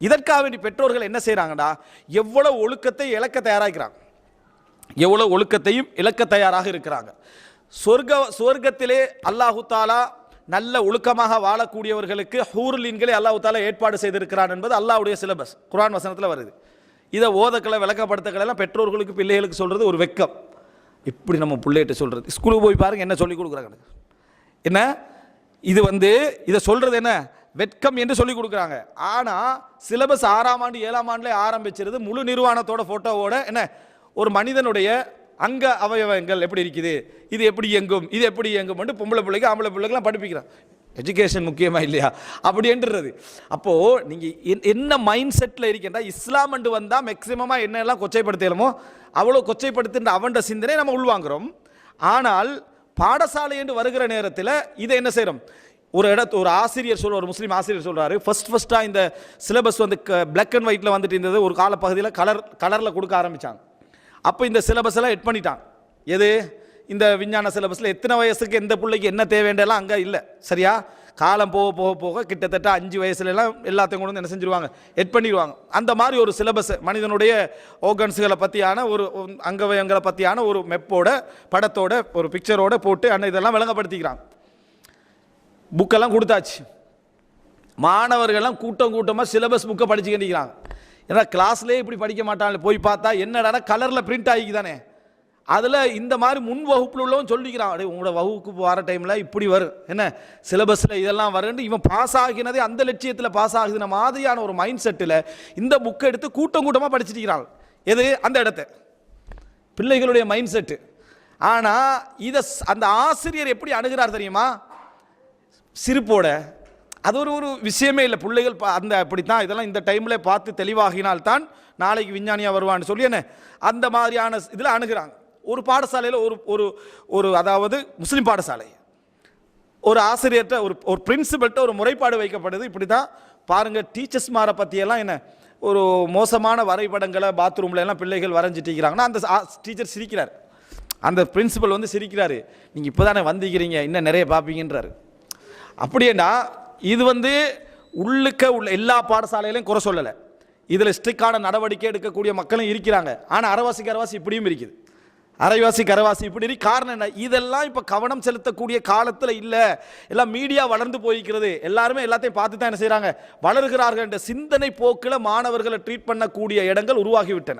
இதற்காக வேண்டி பெற்றோர்கள் என்ன செய்கிறாங்கடா எவ்வளோ ஒழுக்கத்தை இழக்க தயாராகிறாங்க. எவ்வளவு ஒழுக்கத்தையும் இழக்க தயாராக இருக்கிறாங்க. சொர்க்க சொர்க்கத்திலே அல்லாஹு தாலா நல்ல ஒழுக்கமாக வாழக்கூடியவர்களுக்கு ஹூர்லீன்களை அல்லாஹு தாலா ஏற்பாடு செய்திருக்கிறான் என்பது அல்லாஹுடைய சிலபஸ் குரான் வசனத்தில் வருது. இதை ஓதக்களை விளக்கப்படுத்தக்களெல்லாம் பெற்றோர்களுக்கு பிள்ளைகளுக்கு சொல்கிறது ஒரு வெக்கம். இப்படி நம்ம பிள்ளைகிட்ட சொல்கிறது ஸ்கூலுக்கு போய் பாருங்கள் என்ன சொல்லி கொடுக்குறாங்க. என்ன? இது வந்து இதை சொல்கிறது என்ன? வெட்கம் என்று சொல்லி கொடுக்குறாங்க. ஆனால் சிலபஸ் ஆறாம் ஆண்டு ஏழாம் ஆண்டுல ஆரம்பிச்சிருது. முழு நிர்வாணத்தோட ஃபோட்டோவோட என்ன? ஒரு மனிதனுடைய அங்க அவயவங்கள் எப்படி இருக்குது? இது எப்படி இயங்கும்? இது எப்படி இயங்கும்? பொம்பளை பிள்ளைக்கு ஆம்பளை பிள்ளைக்கெல்லாம் படிப்பிக்கிறான். எஜுகேஷன் முக்கியமா இல்லையா? அப்படின்றது அப்போது நீங்கள் என்- என்ன மைண்ட் செட்டில் இருக்கின்றா இஸ்லாம் அண்டு வந்தால் மேக்சிமமா என்னெல்லாம் கொச்சைப்படுத்தலுமோ அவ்வளோ கொச்சைப்படுத்துன்ற அவன்ட சிந்தனை நம்ம உள்வாங்குறோம். ஆனால் பாடசாலை என்று வருகிற நேரத்தில் இதை என்ன செய்கிறோம் ஒரு இடத்து ஒரு ஆசிரியர் சொல்ற ஒரு முஸ்லீம் ஆசிரியர் சொல்கிறாரு ஃபஸ்ட் ஃபஸ்ட்டாக இந்த சிலபஸ் வந்து க பிளாக் அண்ட் ஒயிட்டில் வந்துட்டு இருந்தது ஒரு காலப்பகுதியில் கலர் கலரில் கொடுக்க ஆரம்பித்தாங்க அப்போ இந்த சிலபஸ் ஹெட் எட் பண்ணிட்டான் எது? இந்த விஞ்ஞான சிலபஸில் எத்தனை வயசுக்கு எந்த பிள்ளைக்கு என்ன தேவைன்றெல்லாம் அங்கே இல்லை. சரியா? காலம் போக போக போக கிட்டத்தட்ட அஞ்சு வயசுல எல்லாம் எல்லாத்தையும் கொண்டு வந்து என்ன செஞ்சிருவாங்க? எட் பண்ணிடுவாங்க அந்த மாதிரி ஒரு சிலபஸ் மனிதனுடைய ஓகன்ஸுகளை பற்றியான ஒரு ஒரு அங்கவயங்களை பற்றியான ஒரு மெப்போட படத்தோட ஒரு பிக்சரோட போட்டு அண்ணன் இதெல்லாம் விளங்கப்படுத்திக்கிறாங்க. புக்கெல்லாம் கொடுத்தாச்சு. மாணவர்கள்லாம் கூட்டம் கூட்டமாக சிலபஸ் புக்கை படிச்சுக்கிட்டிருக்கிறாங்க ஏன்னா கிளாஸ்லேயே இப்படி படிக்க மாட்டாங்க. போய் பார்த்தா என்னடா கலரில் பிரிண்ட் ஆகிக்குதானே. அதில் இந்த மாதிரி முன் வகுப்பில் உள்ளவன் சொல்லிக்கிறான் அடே உங்களோட வகுப்பு வர டைமில் இப்படி வரும் என்ன? சிலபஸில் இதெல்லாம் வரும்னு இவன் பாஸ் ஆகினதே அந்த லட்சியத்தில் பாஸ் ஆகுதுன மாதிரியான ஒரு மைண்ட் செட்டில் இந்த புக்கை எடுத்து கூட்டம் கூட்டமாக படிச்சிருக்கிறாங்க எது? அந்த இடத்த. பிள்ளைகளுடைய மைண்ட் செட்டு ஆனால் இதை அந்த ஆசிரியர் எப்படி அணுகிறார் தெரியுமா? சிரிப்போட அது ஒரு ஒரு விஷயமே இல்லை. பிள்ளைகள் பா- அந்த அப்படித்தான் இதெல்லாம் இந்த டைமில் பார்த்து தெளிவாகினால்தான் நாளைக்கு விஞ்ஞானியாக வருவான்னு சொல்லி என்ன அந்த மாதிரியான இதில் அணுகிறாங்க. ஒரு பாடசாலையில் ஒரு ஒரு ஒரு அதாவது முஸ்லீம் பாடசாலை. ஒரு ஆசிரியர்கிட்ட ஒரு ஒரு பிரின்சிபல்கிட்ட ஒரு முறைப்பாடு வைக்கப்படுது. இப்படி தான் பாருங்கள் டீச்சர்ஸ் மாரை பற்றியெல்லாம் என்ன ஒரு மோசமான வரைபடங்களை பாத்ரூமில் எல்லாம் பிள்ளைகள் வரைஞ்சிட்டிருக்கிறாங்கன்னா அந்த டீச்சர் சிரிக்கிறார். அந்த பிரின்சிபல் வந்து சிரிக்கிறாரு. நீங்கள் இப்போ தானே வந்திக்கிறீங்க இன்னும் நிறைய பார்ப்பீங்கன்றாரு. அப்படியேண்டா இது வந்து உள்ளுக்க உள்ள எல்லா பாடசாலையிலையும் குறை சொல்லலை. இதில் ஸ்ட்ரிக்டான நடவடிக்கை எடுக்கக்கூடிய மக்களும் இருக்கிறாங்க. ஆனால் அரைவாசிக்கு அரைவாசி இப்படியும் இருக்குது. அரைவாசி கரவாசி இப்படி இருக்கு. காரணம் என்ன? இதெல்லாம் இப்போ கவனம் செலுத்தக்கூடிய காலத்தில் இல்லை. எல்லாம் மீடியா வளர்ந்து போய்க்கிறது. எல்லாருமே எல்லாத்தையும் பார்த்து தான் என்ன செய்கிறாங்க வளர்கிறார்கள் என்ற சிந்தனை போக்கில் மாணவர்களை ட்ரீட் பண்ணக்கூடிய இடங்கள் உருவாகிவிட்டன.